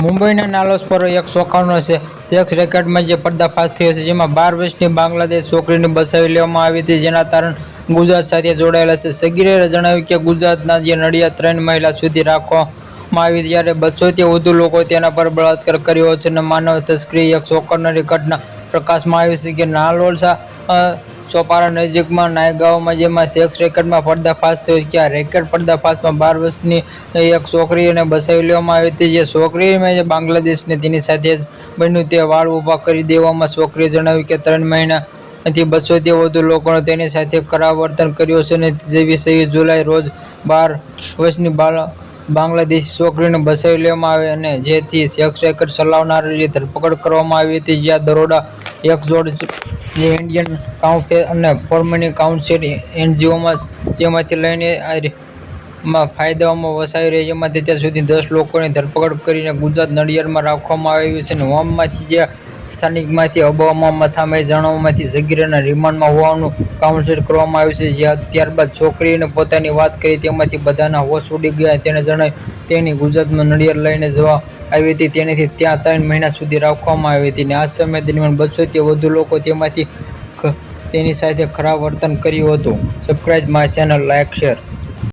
મુંબઈના નાલોસ પર એક ચોંકાવનો છે. સેક્સ રેકેટમાં જે પર્દાફાશ થયો છે, જેમાં બાર વર્ષની બાંગ્લાદેશ છોકરીને બસાવી લેવામાં આવી હતી, જેના તારણ ગુજરાત સાથે જોડાયેલા છે. સગીરે જણાવ્યું કે ગુજરાતના જે નડિયાદ ત્રણ મહિલા સુધી રાખવામાં આવી ત્યારે બસોથી વધુ લોકો તેના પર બળાત્કાર કર્યો છે અને માનવ તસ્કરી એક ચોંકાવનારી ઘટના પ્રકાશમાં આવી છે કે નાલોલસા ચોપારા નજીકમાં નાયગાંવમાં, જેમાં સેક્સ રેકેટમાં પર્દાફાશ થયો આ રેકેટ પર્દાફાશમાં બાર વર્ષની એક છોકરીને બસાવી લેવામાં આવી હતી, જે છોકરીમાં જે બાંગ્લાદેશને તેની સાથે જ બન્યું. તે વાળ ઊભા કરી દેવામાં છોકરીએ જણાવ્યું કે ત્રણ મહિનાથી બસોથી વધુ લોકોને તેની સાથે ખરાબ વર્તન કર્યું છે અને જેવી જુલાઈ રોજ બાર વર્ષની બાંગ્લાદેશી છોકરીને બસાવી લેવામાં આવી અને જેથી સેક્સ રેકેટ ચલાવનારની ધરપકડ કરવામાં આવી હતી. જ્યાં દરોડા એક જોડ જે ઇન્ડિયન કાઉન્ટ અને ફોર્મની કાઉન્સિલ એનજીઓમાં જેમાંથી લઈને માં ફાયદાઓમાં વસાવી રહી જેમાંથી અત્યાર સુધી દસ લોકોની ધરપકડ કરીને ગુજરાત નડિયાદમાં રાખવામાં આવ્યું છે. અને વોમમાંથી જે સ્થાનિકમાંથી અબાવમાં મથામય જણાવવામાંથી ઝગીરાના રિમાન્ડમાં હોવાનું કાઉન્સિલ કરવામાં આવ્યું છે. જ્યાં ત્યારબાદ છોકરીને પોતાની વાત કરી તેમાંથી બધાના હોશ ઉડી ગયા. તેણે જણાવ્યું, તેની ગુજરાતમાં નડિયાદ લઈને જવા આવી હતી. તેનાથી ત્યાં ત્રણ મહિના સુધી રાખવામાં આવી હતી. અને આ સમય દરમિયાન બસોથી વધુ લોકો તેમાંથી તેની સાથે ખરાબ વર્તન કર્યું હતું. Subscribe my channel, like, share.